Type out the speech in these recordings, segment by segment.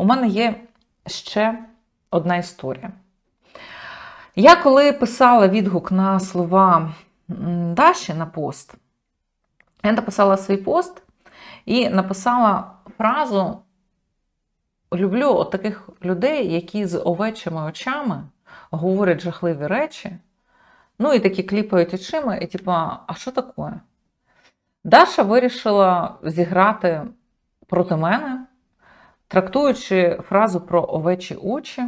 у мене є ще одна історія. Я коли писала відгук на слова Даші на пост, я написала свій пост і написала фразу: люблю от таких людей, які з овечими очами говорять жахливі речі, ну і такі кліпають очима, і типа, а що таке? Даша вирішила зіграти проти мене, трактуючи фразу про овечі очі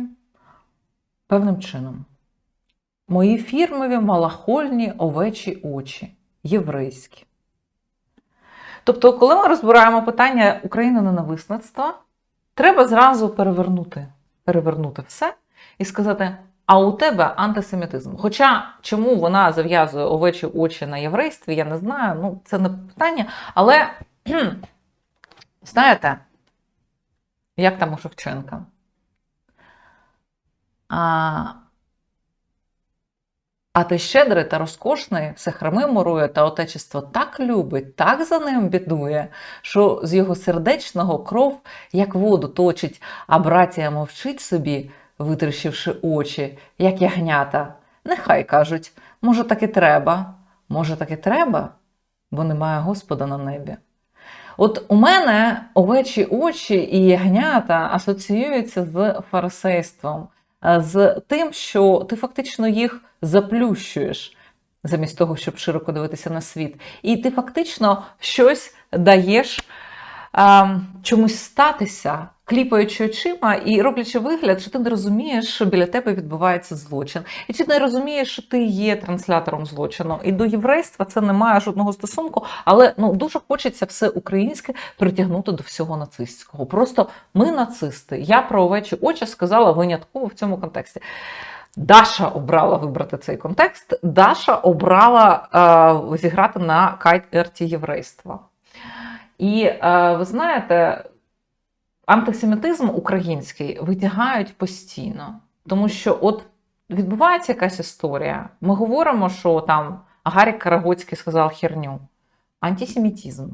певним чином. Мої фірмові малахольні овечі очі, єврейські. Тобто, коли ми розбираємо питання України-ненависництва, треба зразу перевернути, перевернути все і сказати: а у тебе антисемітизм. Хоча чому вона зав'язує овечі очі на єврействі, я не знаю, ну це не питання. Але знаєте, як там у Шевченка? А, а ти щедрий та розкошний, все храми мурує, та отечество так любить, так за ним бідує, що з його сердечного кров, як воду точить, а братія мовчить собі, витріщивши очі, як ягнята. Нехай кажуть, може, так і треба, може, так і треба, бо немає Господа на небі. От у мене овечі очі і ягнята асоціюються з фарисейством, е, з тим, що ти фактично їх заплющуєш, замість того, щоб широко дивитися на світ. І ти фактично щось даєш а, чомусь статися, кліпаючи очима і роблячи вигляд, що ти не розумієш, що біля тебе відбувається злочин. І чи не розумієш, що ти є транслятором злочину. І до єврейства це не має жодного стосунку, але ну дуже хочеться все українське притягнути до всього нацистського. Просто ми нацисти. Я про овечі очі сказала винятково в цьому контексті. Даша обрала вибрати цей контекст. Даша обрала е, зіграти на кайт-ерті єврейства. І е, ви знаєте, антисемітизм український витягають постійно, тому що от відбувається якась історія. Ми говоримо, що там Гарік Карагоцький сказав херню. Антисемітизм.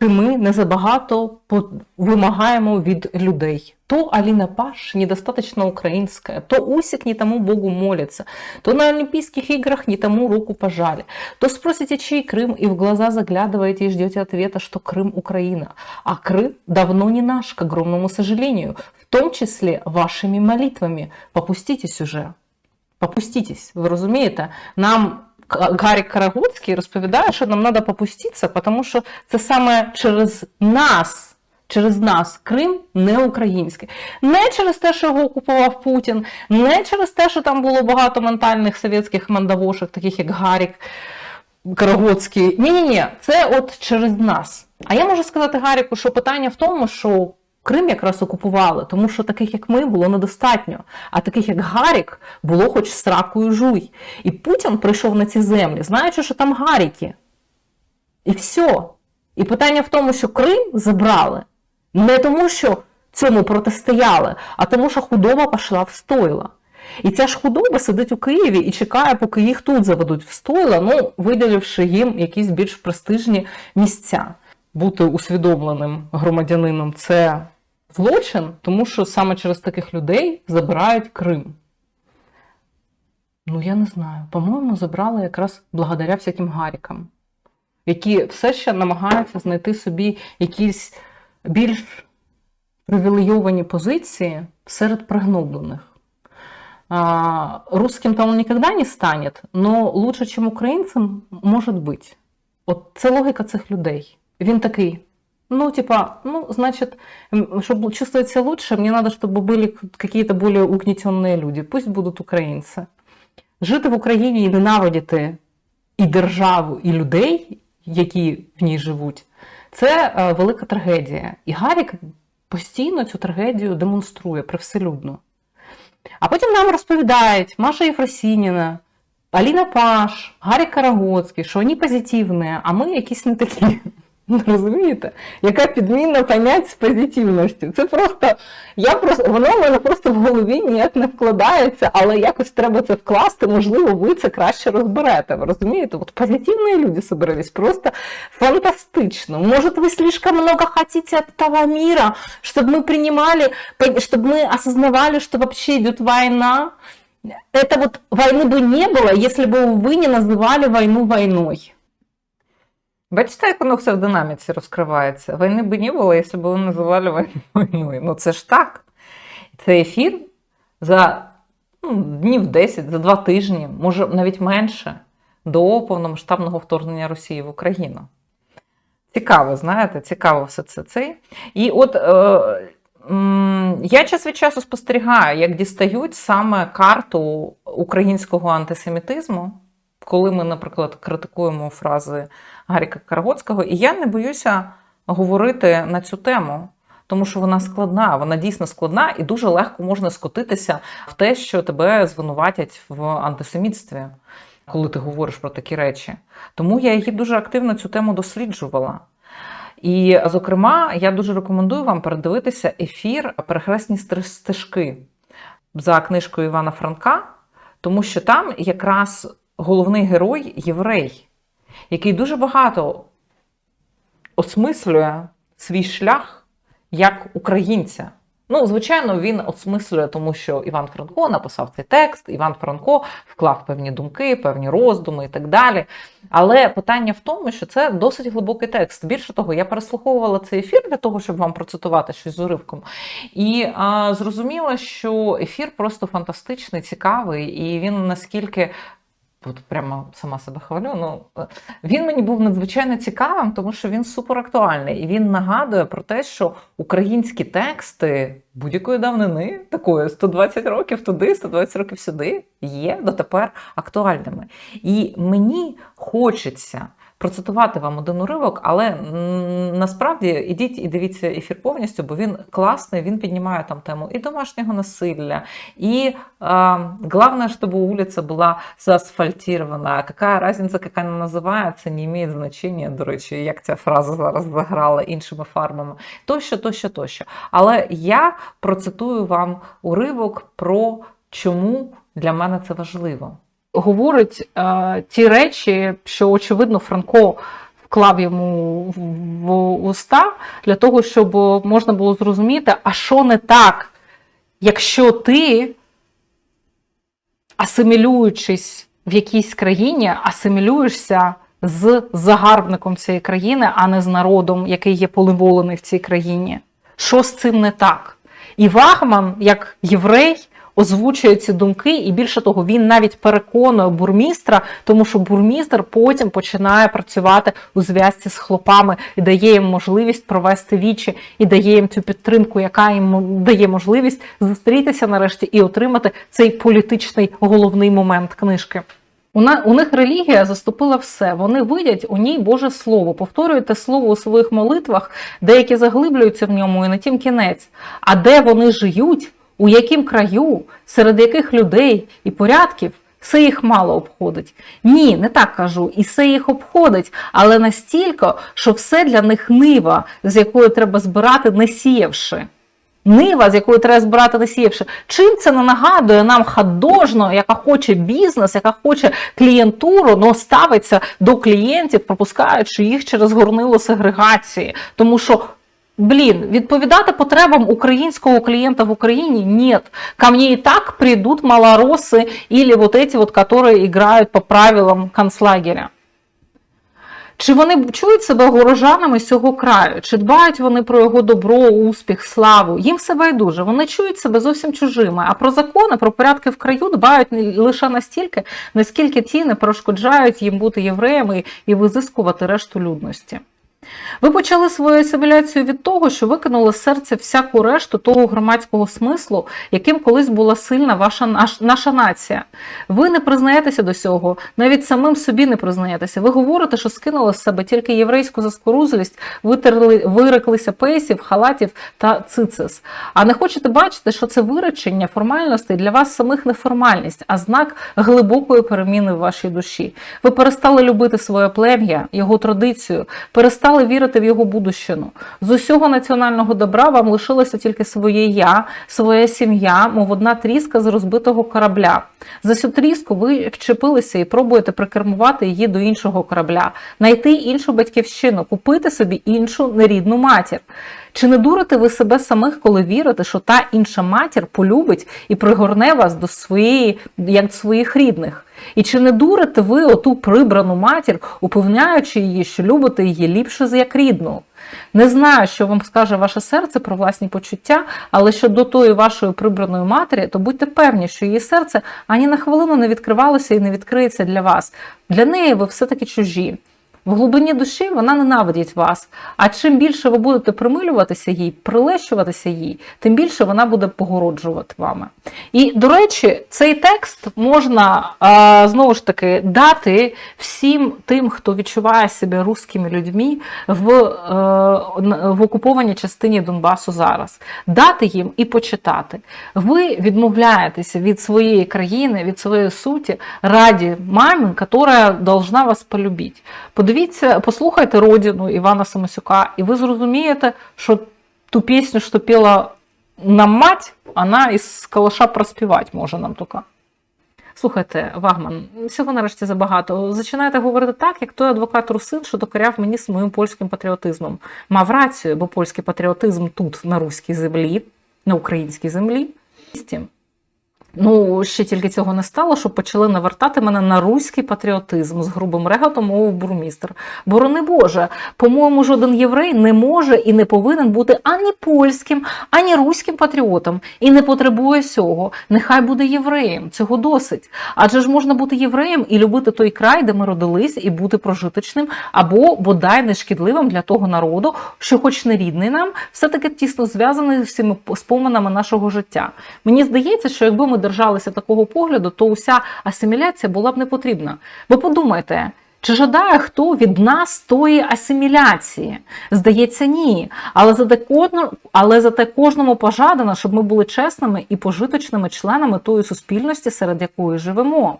Чи ми не забагато по- вимагаємо від людей? То Аліна Паш недостаточно українська, то Усик не тому Богу молится, то на Олимпийских играх не тому руку пожали, то спросите, чей Крым, и в глаза заглядываете и ждете ответа, что Крым Украина. А Крым давно не наш, к огромному сожалению, в том числе вашими молитвами. Попуститесь уже. Попуститесь, ви розумієте? Нам К- Гарік Карагуцький розповідає, що нам треба попуститися, тому що це саме через нас, через нас Крим не український. Не через те, що його окупував Путін, не через те, що там було багато ментальних совєтських мандавошок, таких як Гарік Карагоцький. Ні-ні-ні, це от через нас. А я можу сказати Гаріку, що питання в тому, що Крим якраз окупували, тому що таких, як ми, було недостатньо. А таких, як Гарік, було хоч сракою жуй. І Путін прийшов на ці землі, знаючи, що там Гаріки. І все. І питання в тому, що Крим забрали не тому, що цьому протистояли, а тому, що худоба пішла в стойла. І ця ж худоба сидить у Києві і чекає, поки їх тут заведуть в стойла, ну, виділивши їм якісь більш престижні місця. Бути усвідомленим громадянином це злочин, тому що саме через таких людей забирають Крим. Ну, я не знаю. По-моєму, забрали якраз благодаря всяким гарікам, які все ще намагаються знайти собі якісь більш привілейовані позиції серед пригноблених. А, русским там он не станет, но лучше, чем українцям, може бути. От це логіка цих людей. Він такий. Ну, типа, ну, значит, м, чтобы чувствовать себя лучше, мне надо, чтобы были какие-то более угнетенные люди. Пусть будуть українці. Жити в Україні і ненавидіти і державу, і людей, які в ній живуть, це е, велика трагедія. І Гарік постійно цю трагедію демонструє привселюдно. А потім нам розповідають Маша Єфросініна, Аліна Паш, Гарік Карагоцький, що вони позитивні, а ми якісь не такі. Розумієте? Яка підмінна понять з позитивності? Це просто, я просто, воно в мене просто в голові ніяк не вкладається, але якось треба це вкласти, можливо, ви це краще розберете. Ви розумієте? От позитивні люди собрались, просто фантастично. Может, вы слишком много хотите от этого мира, чтобы мы принимали, чтобы мы осознавали, что вообще идет война? Это вот войны бы не было, если бы вы не называли войну войной. Бачите, як воно все в динаміці розкривається? Війни би не було, якщо б ви називали війну війною. Ну це ж так. Це ефір за ну, днів 10, за два тижні, може навіть менше, до повномасштабного вторгнення Росії в Україну. Цікаво, знаєте, цікаво все це. це. І от е, м, я час від часу спостерігаю, як дістають саме карту українського антисемітизму, коли ми, наприклад, критикуємо фрази Гаріка Карагоцького, і я не боюся говорити на цю тему. Тому що вона складна, вона дійсно складна, і дуже легко можна скотитися в те, що тебе звинуватять в антисемітстві, коли ти говориш про такі речі. Тому я її дуже активно цю тему досліджувала. І, зокрема, я дуже рекомендую вам передивитися ефір Перехресні стежки за книжкою Івана Франка, тому що там якраз головний герой єврей, який дуже багато осмислює свій шлях як українця. Ну, звичайно, він осмислює, тому що Іван Франко написав цей текст, Іван Франко вклав певні думки, певні роздуми і так далі. Але питання в тому, що це досить глибокий текст. Більше того, я переслуховувала цей ефір для того, щоб вам процитувати щось з уривком. І а, зрозуміла, що ефір просто фантастичний, цікавий, і він наскільки От прямо сама себе хвалю. Ну він мені був надзвичайно цікавим, тому що він суперактуальний і він нагадує про те, що українські тексти будь-якої давнини, такої 120 років туди, 120 років сюди, є дотепер актуальними. І мені хочеться. Процитувати вам один уривок, але насправді ідіть і дивіться ефір повністю, бо він класний, він піднімає там тему і домашнього насилля, і головне, щоб вулиця була заасфальтирована. Яка різниця, як вона називається, не має значення, до речі, як ця фраза зараз заграла іншими фарбами, тощо, тощо, тощо. Але я процитую вам уривок про чому для мене це важливо говорить е, ті речі, що очевидно Франко вклав йому в уста для того, щоб можна було зрозуміти, а що не так, якщо ти, асимілюючись в якійсь країні, асимілюєшся з загарбником цієї країни, а не з народом, який є поливолений в цій країні. Що з цим не так? І Вагман, як єврей, озвучує ці думки, і більше того, він навіть переконує бурмістра, тому що бурмістр потім починає працювати у зв'язці з хлопами і дає їм можливість провести вічі, і дає їм цю підтримку, яка їм дає можливість зустрітися нарешті і отримати цей політичний головний момент книжки. У них релігія заступила все. Вони видять у ній Боже Слово, повторюєте слово у своїх молитвах, деякі заглиблюються в ньому, і на тім кінець. А де вони жиють, у яким краю, серед яких людей і порядків все їх мало обходить. Ні, не так кажу, і все їх обходить, але настільки, що все для них нива, з якою треба збирати, не сіявши. Нива, з якою треба збирати не сіявши. Чим це не нагадує нам хадожно, яка хоче бізнес, яка хоче клієнтуру, але ставиться до клієнтів, пропускаючи їх через горнило сегрегації. Тому що Блін, відповідати потребам українського клієнта в Україні нет. Ко мне и так придут малоросы или вот эти вот, которые играют по правилам концлагеря. Чи вони чують себе горожанами з цього краю? Чи дбають вони про його добро, успіх, славу? Їм все байдуже. Вони чують себе зовсім чужими. А про закони, про порядки в краю дбають лише настільки, наскільки ті не перешкоджають їм бути євреями і визискувати решту людності. Ви почали свою асиміляцію від того, що викинули з серця всяку решту того громадського смислу, яким колись була сильна ваша наша нація. Ви не признаєтеся до цього, навіть самим собі не признаєтеся. Ви говорите, що скинули з себе тільки єврейську заскорузлість, витерли, виреклися пейсів, халатів та цицис. А не хочете бачити, що це виречення формальностей для вас самих не формальність, а знак глибокої переміни в вашій душі. Ви перестали любити своє плем'я, його традицію, перестали перестали вірити в його будущину. З усього національного добра вам лишилося тільки своє я, своя сім'я, мов одна тріска з розбитого корабля. За цю тріску ви вчепилися і пробуєте прикермувати її до іншого корабля, знайти іншу батьківщину, купити собі іншу нерідну матір. Чи не дурите ви себе самих, коли вірите, що та інша матір полюбить і пригорне вас до своєї, як до своїх рідних? І чи не дурите ви оту прибрану матір, упевняючи її, що любите її ліпше з як рідну? Не знаю, що вам скаже ваше серце про власні почуття, але щодо тої вашої прибраної матері, то будьте певні, що її серце ані на хвилину не відкривалося і не відкриється для вас. Для неї ви все-таки чужі. В глибині душі вона ненавидить вас. А чим більше ви будете примилюватися їй, прилещуватися їй, тим більше вона буде погороджувати вами. І, до речі, цей текст можна знову ж таки дати всім тим, хто відчуває себе русскими людьми в, е, в окупованій частині Донбасу зараз. Дати їм і почитати. Ви відмовляєтеся від своєї країни, від своєї суті раді мамі, яка должна вас полюбити. Подивіться, послухайте родину Івана Самосюка, і ви зрозумієте, що ту пісню, що піла нам мать, вона із калаша проспівати може нам тільки. Слухайте, Вагман, всього нарешті забагато. Зачинаєте говорити так, як той адвокат Русин, що докоряв мені з моїм польським патріотизмом. Мав рацію, бо польський патріотизм тут, на руській землі, на українській землі. Ну, ще тільки цього не стало, щоб почали навертати мене на руський патріотизм з грубим реготом, мовив бурмістр. Борони Боже, по-моєму, жоден єврей не може і не повинен бути ані польським, ані руським патріотом і не потребує цього. Нехай буде євреєм. Цього досить. Адже ж можна бути євреєм і любити той край, де ми родились, і бути прожиточним, або бодай нешкідливим для того народу, що, хоч не рідний нам, все-таки тісно зв'язаний з всіми споминами нашого життя. Мені здається, що якби ми держалися такого погляду, то уся асиміляція була б не потрібна. Ви подумайте. Чи жадає хто від нас тої асиміляції? Здається, ні. Але за кожному, але за те кожному пожадано, щоб ми були чесними і пожиточними членами тої суспільності, серед якої живемо.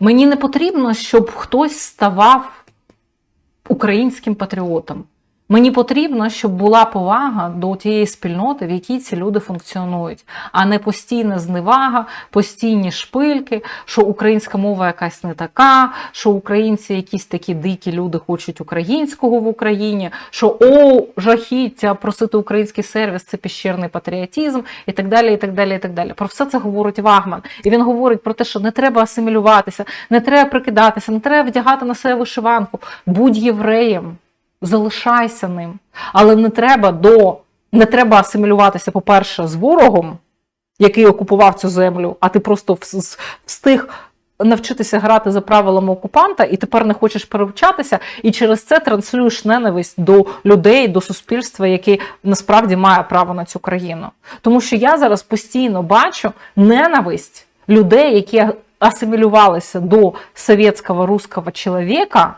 Мені не потрібно, щоб хтось ставав українським патріотом. Мені потрібно, щоб була повага до тієї спільноти, в якій ці люди функціонують, а не постійна зневага, постійні шпильки, що українська мова якась не така, що українці якісь такі дикі люди хочуть українського в Україні, що о, жахіття, просити український сервіс це піщерний патріотизм, і так далі. і так далі, і так далі. Про все це говорить Вагман. І він говорить про те, що не треба асимілюватися, не треба прикидатися, не треба вдягати на себе вишиванку, будь євреєм залишайся ним. Але не треба до не треба асимілюватися, по-перше, з ворогом, який окупував цю землю, а ти просто встиг навчитися грати за правилами окупанта, і тепер не хочеш перевчатися, і через це транслюєш ненависть до людей, до суспільства, яке насправді має право на цю країну. Тому що я зараз постійно бачу ненависть людей, які асимілювалися до совєтського русского чоловіка.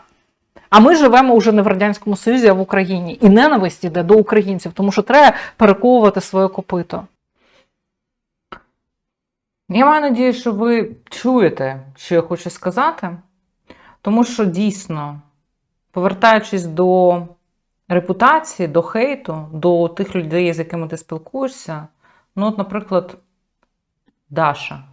А ми живемо вже не в Радянському Союзі, а в Україні. І ненависть іде до українців, тому що треба перековувати своє копито. Я маю надію, що ви чуєте, що я хочу сказати. Тому що дійсно, повертаючись до репутації, до хейту, до тих людей, з якими ти спілкуєшся, ну, от, наприклад, Даша.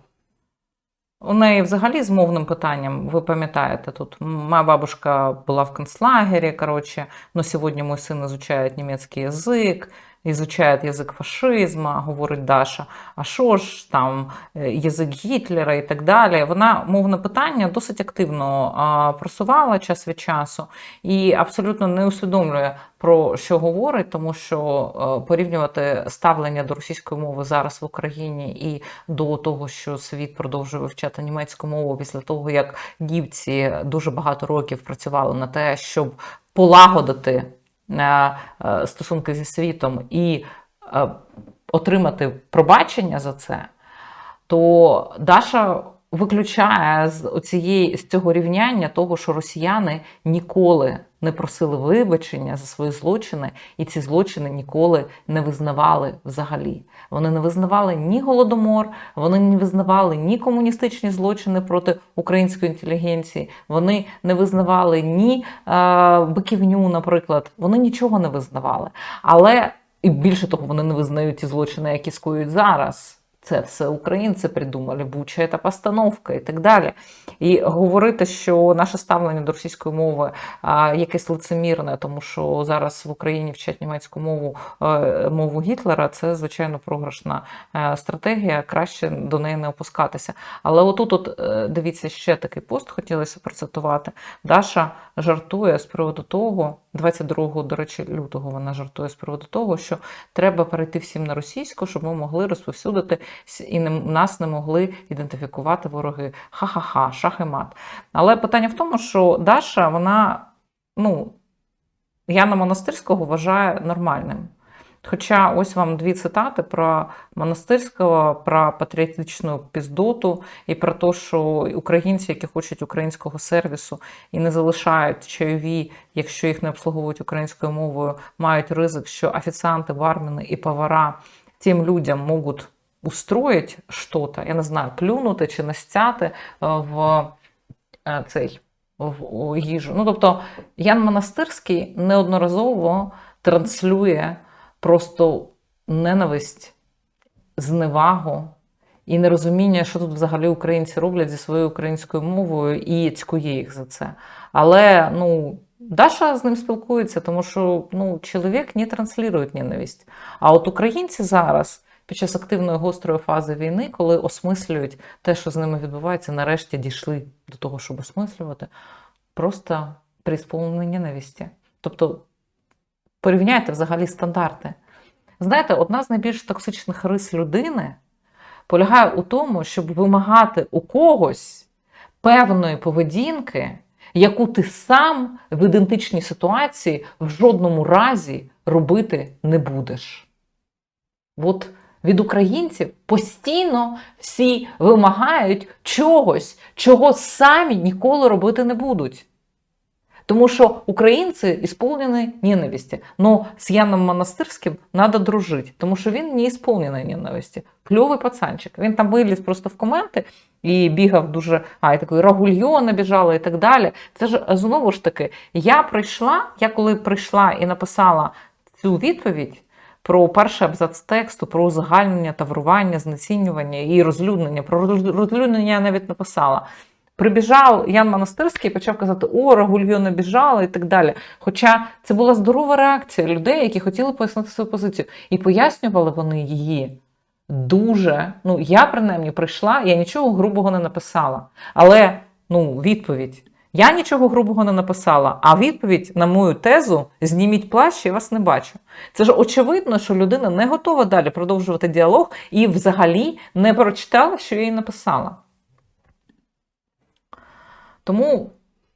У неї взагалі з мовним питанням, ви пам'ятаєте, тут моя бабушка була в концлагері, короче, ну сьогодні мій син ізучає німецький язик, изучает язик фашизма, говорить Даша, а що ж там, язик Гітлера і так далі. Вона мовне питання досить активно просувала час від часу і абсолютно не усвідомлює, про що говорить, тому що порівнювати ставлення до російської мови зараз в Україні і до того, що світ продовжує вивчати німецьку мову після того, як німці дуже багато років працювали на те, щоб полагодити. Е, стосунки зі світом і е, отримати пробачення за це, то Даша виключає з оцієї, з цього рівняння того, що росіяни ніколи не просили вибачення за свої злочини, і ці злочини ніколи не визнавали взагалі. Вони не визнавали ні голодомор, вони не визнавали ні комуністичні злочини проти української інтелігенції, вони не визнавали ні е, биківню, наприклад. Вони нічого не визнавали. Але і більше того, вони не визнають ті злочини, які скоюють зараз. Це все українці придумали, буча та постановка і так далі. І говорити, що наше ставлення до російської мови а, якесь лицемірне, тому що зараз в Україні вчать німецьку мову е, мову Гітлера, це звичайно програшна е, стратегія. Краще до неї не опускатися. Але отут, от е, дивіться, ще такий пост хотілося процитувати. Даша жартує з приводу того, 22 до речі, лютого вона жартує з приводу того, що треба перейти всім на російську, щоб ми могли розповсюдити і не, нас не могли ідентифікувати вороги. Ха-ха-ха, шах і мат. Але питання в тому, що Даша, вона, ну, Яна Монастирського вважає нормальним. Хоча ось вам дві цитати про монастирського, про патріотичну піздоту і про те, що українці, які хочуть українського сервісу і не залишають чайові, якщо їх не обслуговують українською мовою, мають ризик, що офіціанти, бармени і повара тим людям можуть устроїть щось, я не знаю, плюнути чи настяти в е, цей в їжу. Ну, тобто, Ян Монастирський неодноразово транслює просто ненависть, зневагу і нерозуміння, що тут взагалі українці роблять зі своєю українською мовою, і цькує їх за це. Але ну. Даша з ним спілкується, тому що ну, чоловік не транслює ненависть. А от українці зараз під час активної гострої фази війни, коли осмислюють те, що з ними відбувається, нарешті дійшли до того, щоб осмислювати, просто при сповненні ненависті. Тобто порівняйте взагалі стандарти. Знаєте, одна з найбільш токсичних рис людини полягає у тому, щоб вимагати у когось певної поведінки, яку ти сам в ідентичній ситуації в жодному разі робити не будеш. От від українців постійно всі вимагають чогось, чого самі ніколи робити не будуть. Тому що українці ісполнені ненависті. Но з Яном Монастирським треба дружити, тому що він не ісполнений ненависті. Кльовий пацанчик. Він там виліз просто в коменти і бігав дуже, а, і такий рагульйон біжала і так далі. Це ж знову ж таки, я прийшла, я коли прийшла і написала цю відповідь про перший абзац тексту, про узагальнення, таврування, знецінювання і розлюднення. Про розлюднення я навіть написала. Прибіжав Ян Монастирський і почав казати, о, Рагульйо набіжала і так далі. Хоча це була здорова реакція людей, які хотіли пояснити свою позицію. І пояснювали вони її дуже. Ну, я принаймні прийшла, я нічого грубого не написала. Але ну, відповідь. Я нічого грубого не написала, а відповідь на мою тезу зніміть плащ, я вас не бачу. Це ж очевидно, що людина не готова далі продовжувати діалог і взагалі не прочитала, що я їй написала. Тому,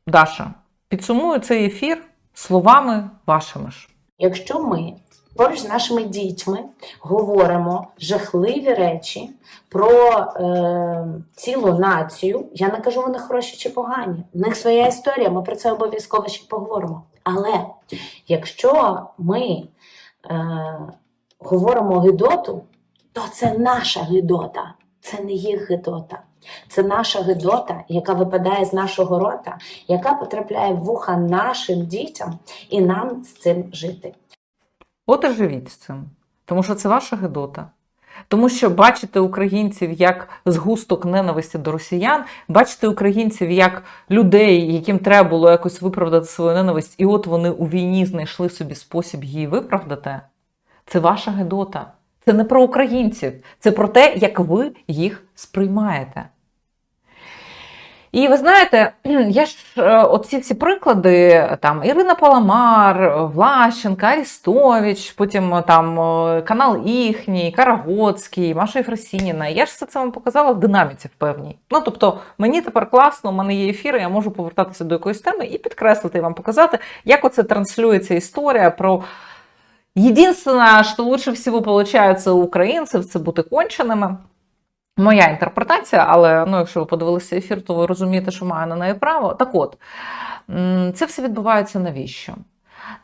Даша, підсумую цей ефір словами вашими ж. Якщо ми поруч з нашими дітьми говоримо жахливі речі про е, цілу націю, я не кажу, вони хороші чи погані. В них своя історія, ми про це обов'язково ще поговоримо. Але якщо ми е, говоримо гидоту, то це наша гидота, це не їх гидота. Це наша гидота, яка випадає з нашого рота, яка потрапляє в вуха нашим дітям, і нам з цим жити. От і живіть з цим, тому що це ваша гидота. Тому що бачите українців як згусток ненависті до росіян, бачите українців як людей, яким треба було якось виправдати свою ненависть, і от вони у війні знайшли собі спосіб її виправдати. Це ваша гидота. Це не про українців, це про те, як ви їх сприймаєте. І ви знаєте, я ж е, оці всі приклади, там Ірина Паламар, Влащенка, Арістович, потім е, там е, канал їхній, Карагоцький, Маша Єфросініна. Я ж все це вам показала в динаміці в певній. Ну тобто, мені тепер класно, у мене є ефіри, я можу повертатися до якоїсь теми і підкреслити і вам показати, як оце транслюється історія про. Единственное, что лучше всего получается у українців, це бути конченими. Моя інтерпретація, але ну, якщо ви подивилися ефір, то ви розумієте, що маю на неї право. Так от, Це все відбувається навіщо?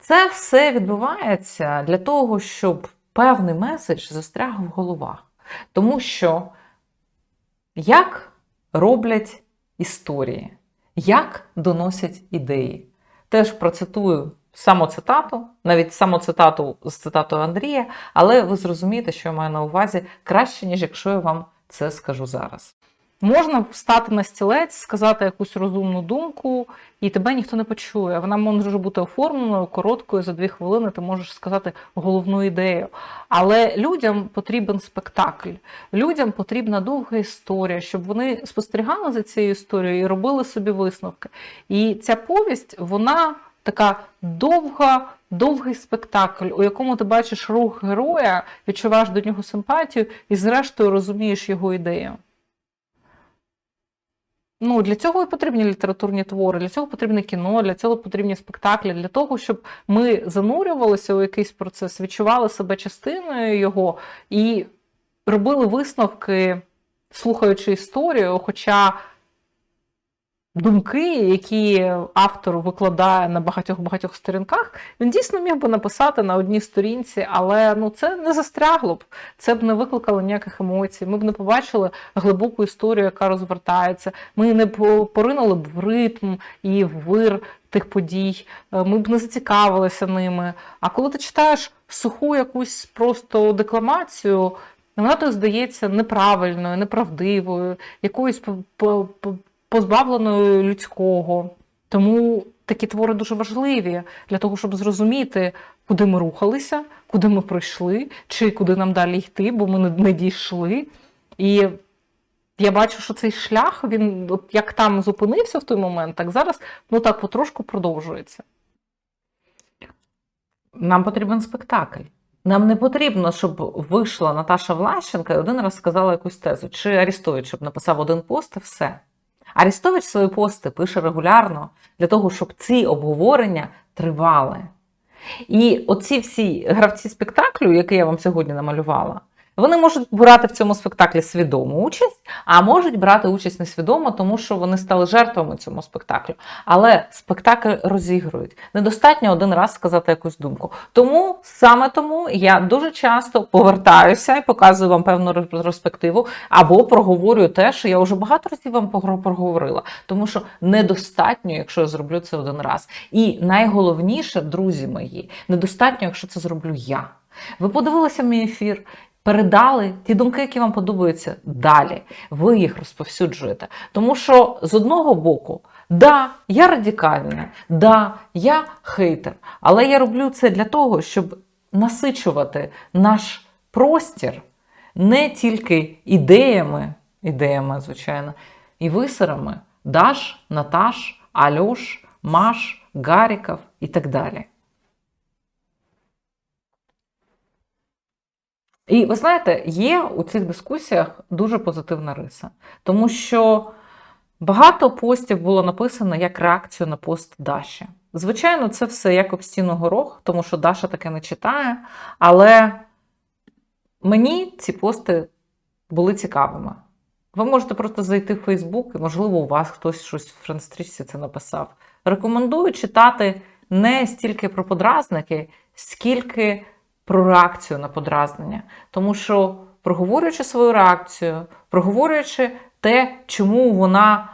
Це все відбувається для того, щоб певний меседж застряг в головах. Тому що як роблять історії, як доносять ідеї. Теж процитую самоцитату, навіть самоцитату з цитатою Андрія, але ви зрозумієте, що я маю на увазі краще, ніж якщо я вам це скажу зараз. Можна встати на стілець, сказати якусь розумну думку, і тебе ніхто не почує. Вона може бути оформленою, короткою, за дві хвилини ти можеш сказати головну ідею. Але людям потрібен спектакль, людям потрібна довга історія, щоб вони спостерігали за цією історією і робили собі висновки. І ця повість, вона така довга, довгий спектакль, у якому ти бачиш рух героя, відчуваєш до нього симпатію і, зрештою, розумієш його ідею. Ну, для цього і потрібні літературні твори, для цього потрібне кіно, для цього потрібні спектаклі, для того, щоб ми занурювалися у якийсь процес, відчували себе частиною його і робили висновки, слухаючи історію. Хоча думки, які автор викладає на багатьох-багатьох сторінках, він дійсно міг би написати на одній сторінці, але ну, це не застрягло б, це б не викликало ніяких емоцій. Ми б не побачили глибоку історію, яка розвертається. Ми не по- поринули б в ритм і в вир тих подій. Е, Ми б не зацікавилися ними. А коли ти читаєш суху якусь просто декламацію, вона тобі здається неправильною, неправдивою, якоюсь позбавленою людського. Тому такі твори дуже важливі для того, щоб зрозуміти, куди ми рухалися, куди ми прийшли, чи куди нам далі йти, бо ми не, дійшли. І я бачу, що цей шлях, він от як там зупинився в той момент, так зараз ну так потрошку продовжується. Нам потрібен спектакль. Нам не потрібно, щоб вийшла Наташа Влащенка і один раз сказала якусь тезу. Чи Арістович, щоб написав один пост і все. Арістович свої пости пише регулярно для того, щоб ці обговорення тривали. І оці всі гравці спектаклю, які я вам сьогодні намалювала, вони можуть брати в цьому спектаклі свідому участь, а можуть брати участь несвідомо, тому що вони стали жертвами цьому спектаклю. Але спектакль розігрують. Недостатньо один раз сказати якусь думку. Тому саме тому я дуже часто повертаюся і показую вам певну ретроспективу, або проговорюю те, що я вже багато разів вам проговорила. Тому що недостатньо, якщо я зроблю це один раз. І найголовніше, друзі мої, недостатньо, якщо це зроблю я. Ви подивилися мій ефір. Передали ті думки, які вам подобаються далі. Ви їх розповсюджуєте. Тому що з одного боку, да, я радикальна, да, я хейтер, але я роблю це для того, щоб насичувати наш простір не тільки ідеями, ідеями, звичайно, і висерами Даш, Наташ, Альош, Маш, Гаріков і так далі. І ви знаєте, є у цих дискусіях дуже позитивна риса, тому що багато постів було написано як реакцію на пост Даші. Звичайно, це все як об стіну горох, тому що Даша таке не читає, але мені ці пости були цікавими. Ви можете просто зайти в Фейсбук, і, можливо, у вас хтось щось в френдстрічці це написав. Рекомендую читати не стільки про подразники, скільки про реакцію на подразнення. Тому що, проговорюючи свою реакцію, проговорюючи те, чому вона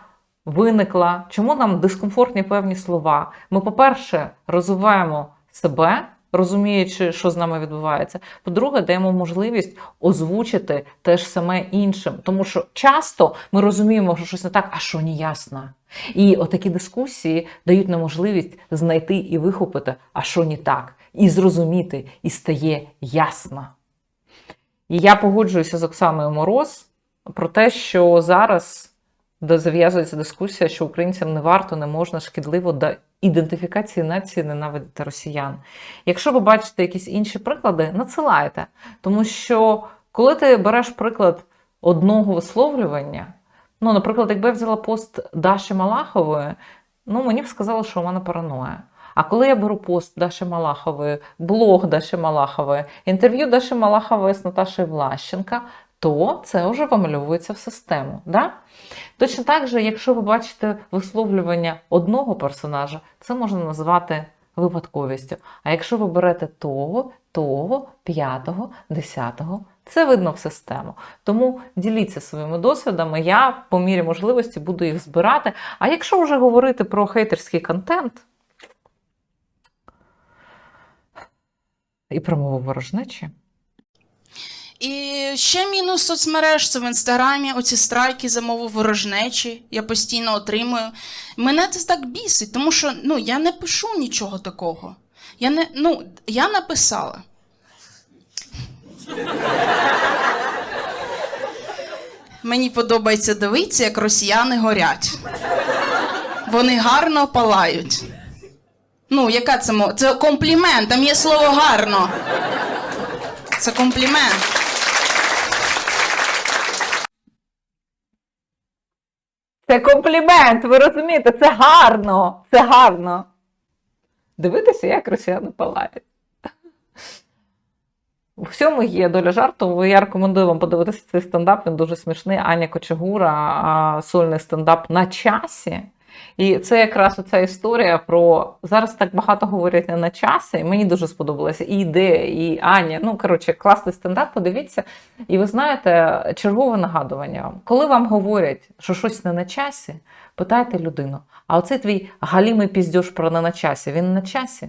виникла, чому нам дискомфортні певні слова, ми, по-перше, розвиваємо себе, розуміючи, що з нами відбувається. По-друге, даємо можливість озвучити те ж саме іншим. Тому що часто ми розуміємо, що щось не так, а що не ясно. І отакі дискусії дають нам можливість знайти і вихопити, а що не так, і зрозуміти, і стає ясно. І я погоджуюся з Оксаною Мороз про те, що зараз де зав'язується дискусія, що українцям не варто, не можна шкідливо до ідентифікації нації ненавидити росіян. Якщо ви бачите якісь інші приклади, надсилайте. Тому що коли ти береш приклад одного висловлювання, ну, наприклад, якби я взяла пост Даші Малахової, ну мені б сказали, що у мене параноя. А коли я беру пост Даші Малахової, блог Даші Малахової, інтерв'ю Даші Малахової з Наташею Влащенка, то це вже вимальовується в систему. Да? Точно так же, якщо ви бачите висловлювання одного персонажа, це можна назвати випадковістю. А якщо ви берете того, того, п'ятого, десятого, це видно в систему. Тому діліться своїми досвідами. Я по мірі можливості буду їх збирати. А якщо вже говорити про хейтерський контент і про мову ворожнечі, І ще мінус соцмереж це в інстаграмі. Оці страйки за мову ворожнечі. Я постійно отримую. Мене це так бісить, тому що ну, я не пишу нічого такого. Я не, ну, я написала. Мені подобається дивитися, як росіяни горять. Вони гарно палають. Ну, яка це мова? Це комплімент, там є слово гарно. Це комплімент. Це комплімент, ви розумієте, це гарно, це гарно. Дивитися, як росіяни палають. У всьому є доля жарту. Я рекомендую вам подивитися цей стендап. Він дуже смішний. Аня Кочегура, сольний стендап на часі. І це якраз оця історія про зараз так багато говорять не на часі. І мені дуже сподобалася і ідея, і Аня. Ну коротше, класний стендап. Подивіться. І ви знаєте, чергове нагадування вам, коли вам говорять, що щось не на часі, питайте людину: а оцей твій галімий піздьош про не на часі, він на часі?